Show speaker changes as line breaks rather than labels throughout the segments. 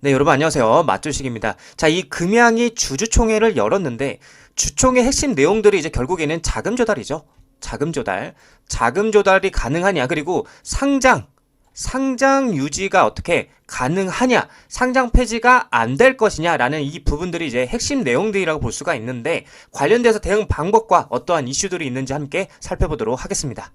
네, 여러분 안녕하세요. 맛조식입니다. 자, 이 금양이 주주총회를 열었는데 주총회 핵심 내용들이 이제 결국에는 자금 조달이죠. 자금 조달. 자금 조달이 가능하냐? 그리고 상장 상장 유지가 어떻게 가능하냐, 상장 폐지가 안 될 것이냐라는 이 부분들이 이제 핵심 내용들이라고 볼 수가 있는데 관련돼서 대응 방법과 어떠한 이슈들이 있는지 함께 살펴보도록 하겠습니다.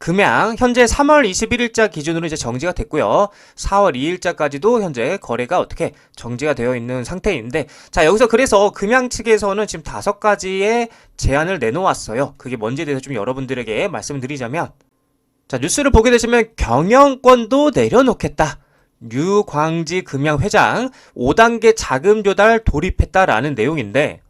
금양 현재 3월 21일자 기준으로 이제 정지가 됐고요. 4월 2일자까지도 현재 거래가 어떻게 정지가 되어 있는 상태인데 자 여기서 그래서 금양 측에서는 지금 다섯 가지의 제안을 내놓았어요. 그게 뭔지에 대해서 좀 여러분들에게 말씀을 드리자면 자 뉴스를 보게 되시면 경영권도 내려놓겠다. 류광지 금양 회장 5단계 자금 조달 돌입했다라는 내용인데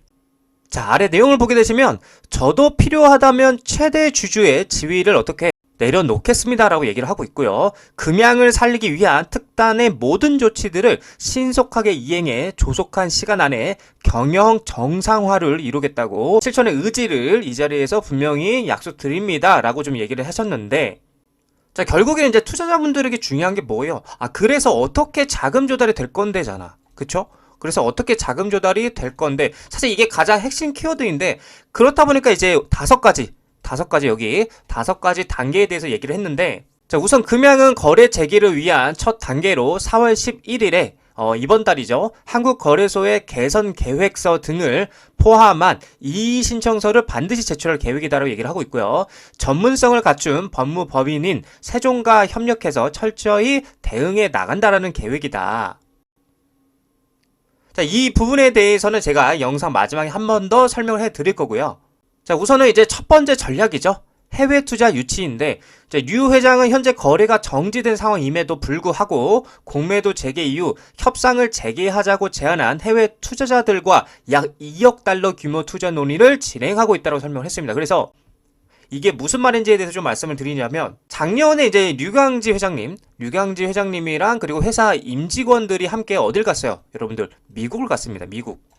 자 아래 내용을 보게 되시면 저도 필요하다면 최대 주주의 지위를 어떻게 내려놓겠습니다라고 얘기를 하고 있고요. 금양을 살리기 위한 특단의 모든 조치들을 신속하게 이행해 조속한 시간 안에 경영 정상화를 이루겠다고 실천의 의지를 이 자리에서 분명히 약속드립니다라고 좀 얘기를 하셨는데 자 결국에는 이제 투자자분들에게 중요한 게 뭐예요? 아 그래서 어떻게 자금 조달이 될 건데잖아. 그쵸? 그래서 어떻게 자금 조달이 될 건데 사실 이게 가장 핵심 키워드인데 그렇다 보니까 이제 다섯 가지 다섯 가지 여기 다섯 가지 단계에 대해서 얘기를 했는데 자 우선 금양은 거래 재개를 위한 첫 단계로 4월 11일에 어, 이번 달이죠. 한국거래소의 개선 계획서 등을 포함한 이의 신청서를 반드시 제출할 계획이다라고 얘기를 하고 있고요. 전문성을 갖춘 법무법인인 세종과 협력해서 철저히 대응해 나간다라는 계획이다. 자, 이 부분에 대해서는 제가 영상 마지막에 한 번 더 설명을 해 드릴 거고요. 자, 우선은 이제 첫 번째 전략이죠. 해외 투자 유치인데 류 회장은 현재 거래가 정지된 상황임에도 불구하고 공매도 재개 이후 협상을 재개하자고 제안한 해외 투자자들과 약 2억 달러 규모 투자 논의를 진행하고 있다고 설명을 했습니다. 그래서 이게 무슨 말인지에 대해서 좀 말씀을 드리냐면 작년에 이제 류광지 회장님, 류광지 회장님이랑 그리고 회사 임직원들이 함께 어딜 갔어요? 여러분들 미국을 갔습니다. 미국.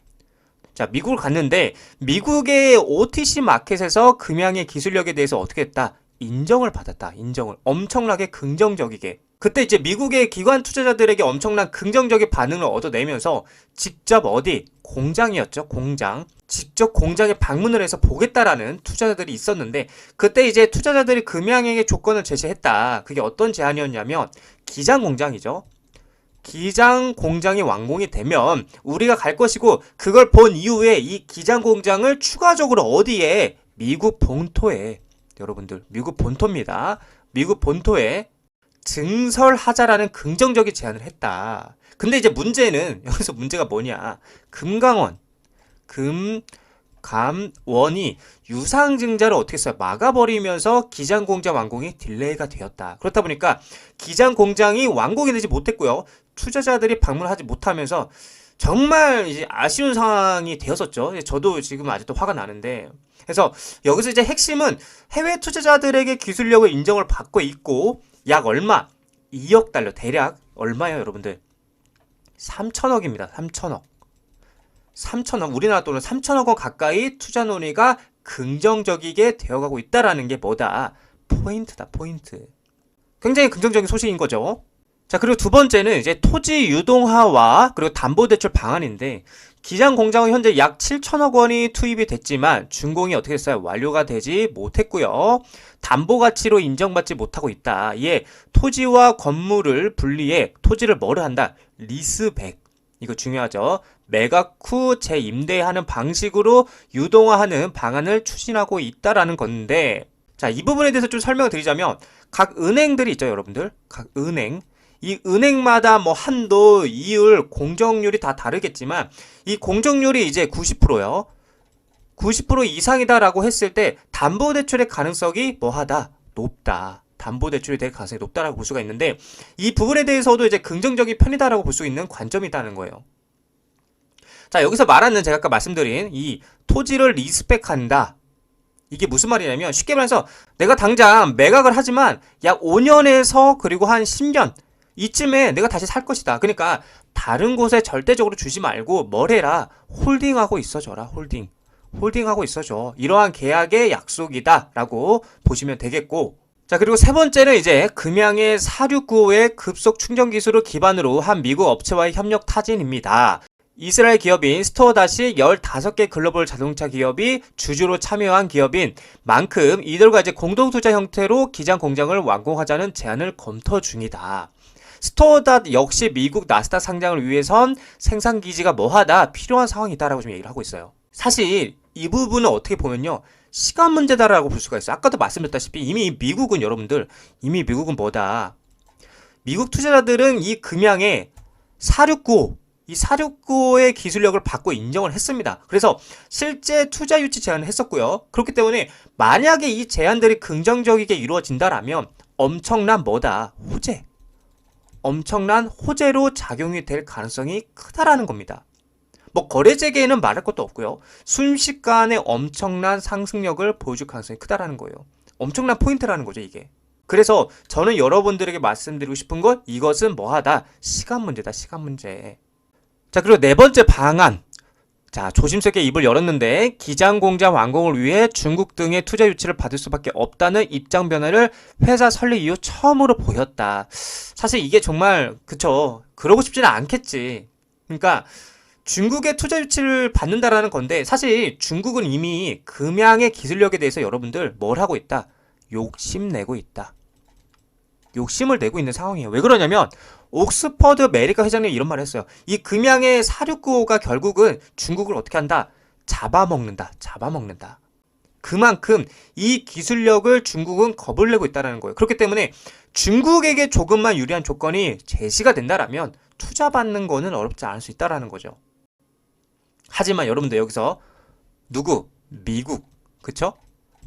자, 미국을 갔는데 미국의 OTC 마켓에서 금양의 기술력에 대해서 어떻게 했다? 인정을 받았다. 인정을 엄청나게 긍정적이게. 그때 이제 미국의 기관 투자자들에게 엄청난 긍정적인 반응을 얻어내면서 직접 어디 공장이었죠. 공장. 직접 공장에 방문을 해서 보겠다라는 투자자들이 있었는데 그때 이제 투자자들이 금양에게 조건을 제시했다. 그게 어떤 제안이었냐면 기장 공장이죠. 기장 공장이 완공이 되면 우리가 갈 것이고 그걸 본 이후에 이 기장 공장을 추가적으로 어디에 미국 본토에 여러분들 미국 본토입니다. 미국 본토에 증설하자라는 긍정적인 제안을 했다. 근데 이제 문제는 여기서 문제가 뭐냐? 금강원 금 감원이 유상증자를 어떻게 써요? 막아버리면서 기장 공장 완공이 딜레이가 되었다. 그렇다 보니까 기장 공장이 완공이 되지 못했고요. 투자자들이 방문하지 못하면서 정말 이제 아쉬운 상황이 되었었죠. 저도 지금 아직도 화가 나는데. 그래서 여기서 이제 핵심은 해외 투자자들에게 기술력을 인정을 받고 있고 약 얼마? 2억 달러 대략 얼마예요, 여러분들? 3천억입니다. 3천억. 3천억 우리나라 돈은 3천억 원 가까이 투자 논의가 긍정적이게 되어가고 있다라는 게 뭐다? 포인트다, 포인트. 굉장히 긍정적인 소식인 거죠. 자, 그리고 두 번째는 이제 토지 유동화와 그리고 담보대출 방안인데 기장 공장은 현재 약 7천억 원이 투입이 됐지만 준공이 어떻게 됐어요? 완료가 되지 못했고요. 담보 가치로 인정받지 못하고 있다. 이에 토지와 건물을 분리해 토지를 뭐를 한다? 리스백. 이거 중요하죠. 매각 후 재임대하는 방식으로 유동화하는 방안을 추진하고 있다라는 건데 자, 이 부분에 대해서 좀 설명을 드리자면 각 은행들이 있죠, 여러분들. 각 은행. 이 은행마다 뭐 한도, 이율, 공정률이 다 다르겠지만 이 공정률이 이제 90%요. 90% 이상이다라고 했을 때 담보대출의 가능성이 뭐하다? 높다. 담보대출이 될 가능성이 높다라고 볼 수가 있는데 이 부분에 대해서도 이제 긍정적인 편이다라고 볼 수 있는 관점이 있다는 거예요. 자, 여기서 말하는 제가 아까 말씀드린 이 토지를 리스펙한다. 이게 무슨 말이냐면 쉽게 말해서 내가 당장 매각을 하지만 약 5년에서 그리고 한 10년 이쯤에 내가 다시 살 것이다. 그러니까 다른 곳에 절대적으로 주지 말고 뭘 해라? 홀딩하고 있어줘라. 홀딩. 홀딩하고 있어줘. 이러한 계약의 약속이다라고 보시면 되겠고 자, 그리고 세 번째는 이제 금양의 4695의 급속 충전 기술을 기반으로 한 미국 업체와의 협력 타진입니다. 이스라엘 기업인 스토어다시 15개 글로벌 자동차 기업이 주주로 참여한 기업인 만큼 이들과 이제 공동투자 형태로 기장 공장을 완공하자는 제안을 검토 중이다. 스토어닷 역시 미국 나스닥 상장을 위해선 생산 기지가 뭐하다 필요한 상황이다라고 좀 얘기를 하고 있어요. 사실 이 부분은 어떻게 보면요. 시간 문제다라고 볼 수가 있어요. 아까도 말씀드렸다시피 이미 미국은 여러분들 이미 미국은 뭐다. 미국 투자자들은 이 금양의 469, 이 469의 기술력을 받고 인정을 했습니다. 그래서 실제 투자 유치 제안을 했었고요. 그렇기 때문에 만약에 이 제안들이 긍정적이게 이루어진다라면 엄청난 뭐다. 호재. 엄청난 호재로 작용이 될 가능성이 크다라는 겁니다. 뭐 거래 재개에는 말할 것도 없고요. 순식간에 엄청난 상승력을 보여줄 가능성이 크다라는 거예요. 엄청난 포인트라는 거죠, 이게. 그래서 저는 여러분들에게 말씀드리고 싶은 건 이것은 뭐하다? 시간 문제다, 시간 문제. 자, 그리고 네 번째 방안. 자, 조심스럽게 입을 열었는데 기장 공장 완공을 위해 중국 등의 투자 유치를 받을 수밖에 없다는 입장 변화를 회사 설립 이후 처음으로 보였다. 사실 이게 정말 그쵸. 그러고 싶지는 않겠지. 그러니까 중국의 투자 유치를 받는다라는 건데 사실 중국은 이미 금양의 기술력에 대해서 여러분들 뭘 하고 있다? 욕심 내고 있다. 욕심을 내고 있는 상황이에요. 왜 그러냐면 옥스퍼드 메리카 회장님이 이런 말을 했어요. 이 금양의 4695가 결국은 중국을 어떻게 한다? 잡아먹는다. 잡아먹는다. 그만큼 이 기술력을 중국은 겁을 내고 있다는 거예요. 그렇기 때문에 중국에게 조금만 유리한 조건이 제시가 된다라면 투자받는 거는 어렵지 않을 수 있다라는 거죠. 하지만 여러분들 여기서 누구? 미국. 그쵸?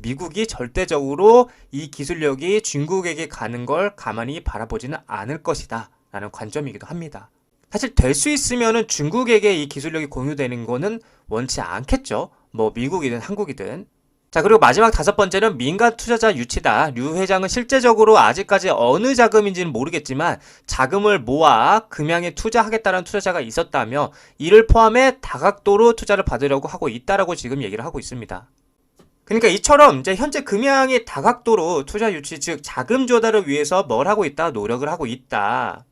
미국이 절대적으로 이 기술력이 중국에게 가는 걸 가만히 바라보지는 않을 것이다. 라는 관점이기도 합니다. 사실 될 수 있으면은 중국에게 이 기술력이 공유되는 거는 원치 않겠죠. 뭐 미국이든 한국이든. 자, 그리고 마지막 다섯 번째는 민간 투자자 유치다. 류 회장은 실제적으로 아직까지 어느 자금인지는 모르겠지만 자금을 모아 금양에 투자하겠다는 투자자가 있었다며 이를 포함해 다각도로 투자를 받으려고 하고 있다라고 지금 얘기를 하고 있습니다. 그러니까 이처럼 이제 현재 금양이 다각도로 투자 유치 즉 자금 조달을 위해서 뭘 하고 있다 노력을 하고 있다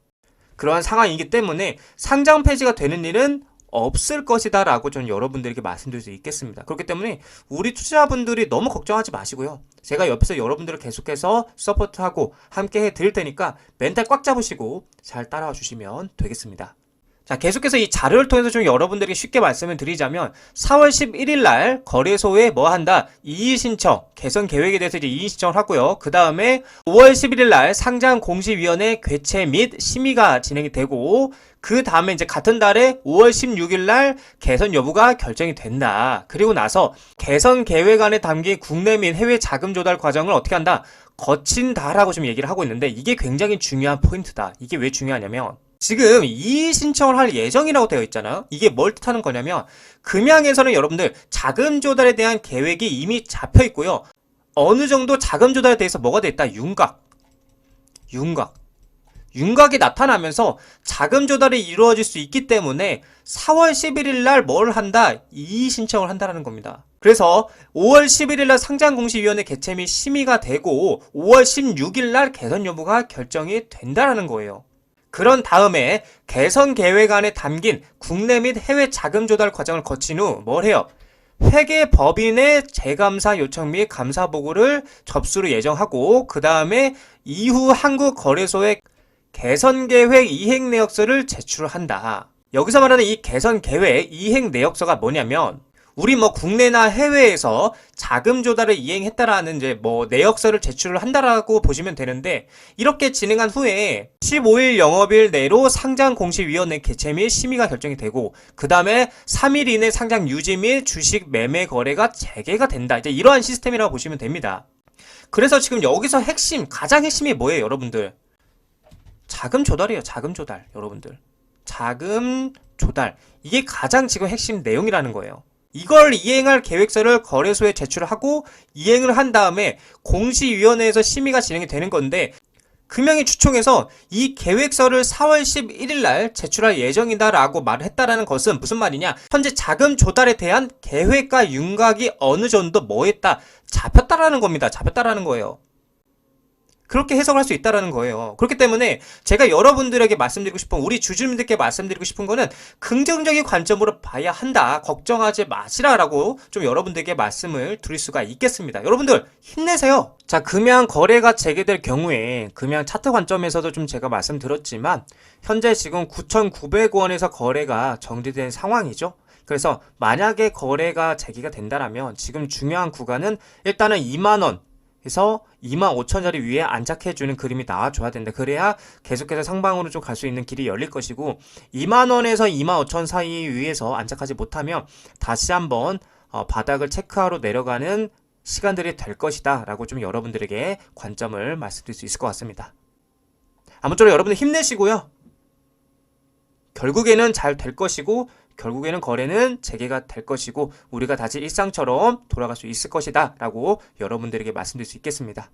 그러한 상황이기 때문에 상장 폐지가 되는 일은 없을 것이다 라고 저는 여러분들에게 말씀드릴 수 있겠습니다. 그렇기 때문에 우리 투자자분들이 너무 걱정하지 마시고요. 제가 옆에서 여러분들을 계속해서 서포트하고 함께 해 드릴 테니까 멘탈 꽉 잡으시고 잘 따라와 주시면 되겠습니다. 자, 계속해서 이 자료를 통해서 좀 여러분들에게 쉽게 말씀을 드리자면 4월 11일 날 거래소에 뭐 한다? 이의 신청, 개선 계획에 대해서 이제 이의 신청을 하고요. 그 다음에 5월 11일 날 상장 공시 위원회 개최 및 심의가 진행이 되고 그 다음에 이제 같은 달에 5월 16일 날 개선 여부가 결정이 된다. 그리고 나서 개선 계획 안에 담긴 국내 및 해외 자금 조달 과정을 어떻게 한다? 거친다라고 좀 얘기를 하고 있는데 이게 굉장히 중요한 포인트다. 이게 왜 중요하냐면 지금 이의 신청을 할 예정이라고 되어 있잖아요. 이게 뭘 뜻하는 거냐면 금양에서는 여러분들 자금 조달에 대한 계획이 이미 잡혀 있고요. 어느 정도 자금 조달에 대해서 뭐가 돼 있다? 윤곽. 윤곽. 윤곽이 나타나면서 자금 조달이 이루어질 수 있기 때문에 4월 11일 날 뭘 한다? 이의 신청을 한다라는 겁니다. 그래서 5월 11일 날 상장 공시위원회 개최 및 심의가 되고 5월 16일 날 개선 여부가 결정이 된다라는 거예요. 그런 다음에 개선 계획 안에 담긴 국내 및 해외 자금 조달 과정을 거친 후 뭘 해요? 회계 법인의 재감사 요청 및 감사 보고를 접수를 예정하고 그 다음에 이후 한국 거래소에 개선 계획 이행 내역서를 제출한다. 여기서 말하는 이 개선 계획 이행 내역서가 뭐냐면 우리 뭐 국내나 해외에서 자금 조달을 이행했다라는 이제 뭐 내역서를 제출을 한다라고 보시면 되는데 이렇게 진행한 후에 15일 영업일 내로 상장 공시위원회 개최 및 심의가 결정이 되고 그 다음에 3일 이내 상장 유지 및 주식 매매 거래가 재개가 된다. 이제 이러한 시스템이라고 보시면 됩니다. 그래서 지금 여기서 핵심 가장 핵심이 뭐예요, 여러분들? 자금 조달이에요. 자금 조달, 여러분들. 자금 조달. 이게 가장 지금 핵심 내용이라는 거예요. 이걸 이행할 계획서를 거래소에 제출하고 이행을 한 다음에 공시위원회에서 심의가 진행이 되는 건데 금융위 추총에서 이 계획서를 4월 11일 날 제출할 예정이다라고 말을 했다라는 것은 무슨 말이냐? 현재 자금 조달에 대한 계획과 윤곽이 어느 정도 뭐했다 잡혔다라는 겁니다. 잡혔다라는 거예요. 그렇게 해석할 수 있다라는 거예요. 그렇기 때문에 제가 여러분들에게 말씀드리고 싶은 우리 주주님들께 말씀드리고 싶은 거는 긍정적인 관점으로 봐야 한다. 걱정하지 마시라라고 좀 여러분들에게 말씀을 드릴 수가 있겠습니다. 여러분들 힘내세요. 자, 금양 거래가 재개될 경우에 금양 차트 관점에서도 좀 제가 말씀드렸지만 현재 지금 9,900원에서 거래가 정지된 상황이죠. 그래서 만약에 거래가 재개가 된다라면 지금 중요한 구간은 일단은 2만 원 에서 2만 5천 자리 위에 안착해 주는 그림이 나와줘야 된다. 그래야 계속해서 상방으로 좀 갈 수 있는 길이 열릴 것이고 2만 원에서 2만 5천 사이 위에서 안착하지 못하면 다시 한번 어, 바닥을 체크하러 내려가는 시간들이 될 것이다. 라고 좀 여러분들에게 관점을 말씀드릴 수 있을 것 같습니다. 아무쪼록 여러분들 힘내시고요. 결국에는 잘 될 것이고 결국에는 거래는 재개가 될 것이고 우리가 다시 일상처럼 돌아갈 수 있을 것이다 라고 여러분들에게 말씀드릴 수 있겠습니다.